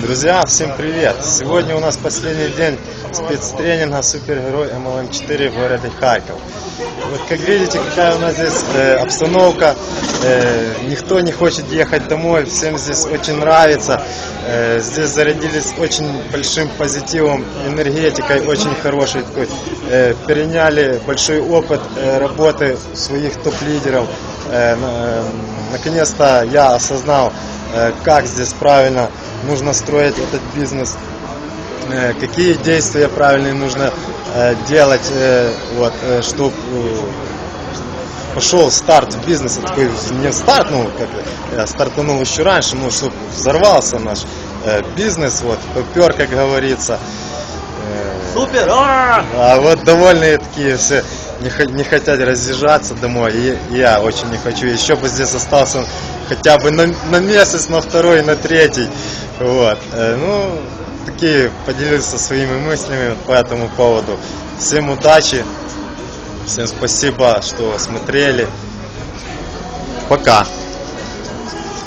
Друзья, всем привет! Сегодня у нас последний день спецтренинга «Супергерой МЛМ-4» в городе Харьков. Вот как видите, какая у нас здесь э, обстановка. Э, никто не хочет ехать домой, всем здесь очень нравится. Э, здесь зарядились очень большим позитивом, энергетикой очень хорошей. Такой, э, переняли большой опыт э, работы своих топ-лидеров. Э, на- э, наконец-то я осознал, как здесь правильно нужно строить этот бизнес, какие действия правильные нужно делать, вот, чтобы пошел старт в бизнесе, такой не старт, ну, как я стартанул еще раньше, ну, чтобы взорвался наш э, бизнес, вот, попер, как говорится. Э, Супер! А! а вот довольные такие все не, не хотят разъезжаться домой. И я очень не хочу. Еще бы здесь остался хотя бы на, на месяц, на второй, на третий. Вот. Э, Ну, такие поделился своими мыслями по этому поводу. Всем удачи. Всем спасибо, что смотрели. Пока.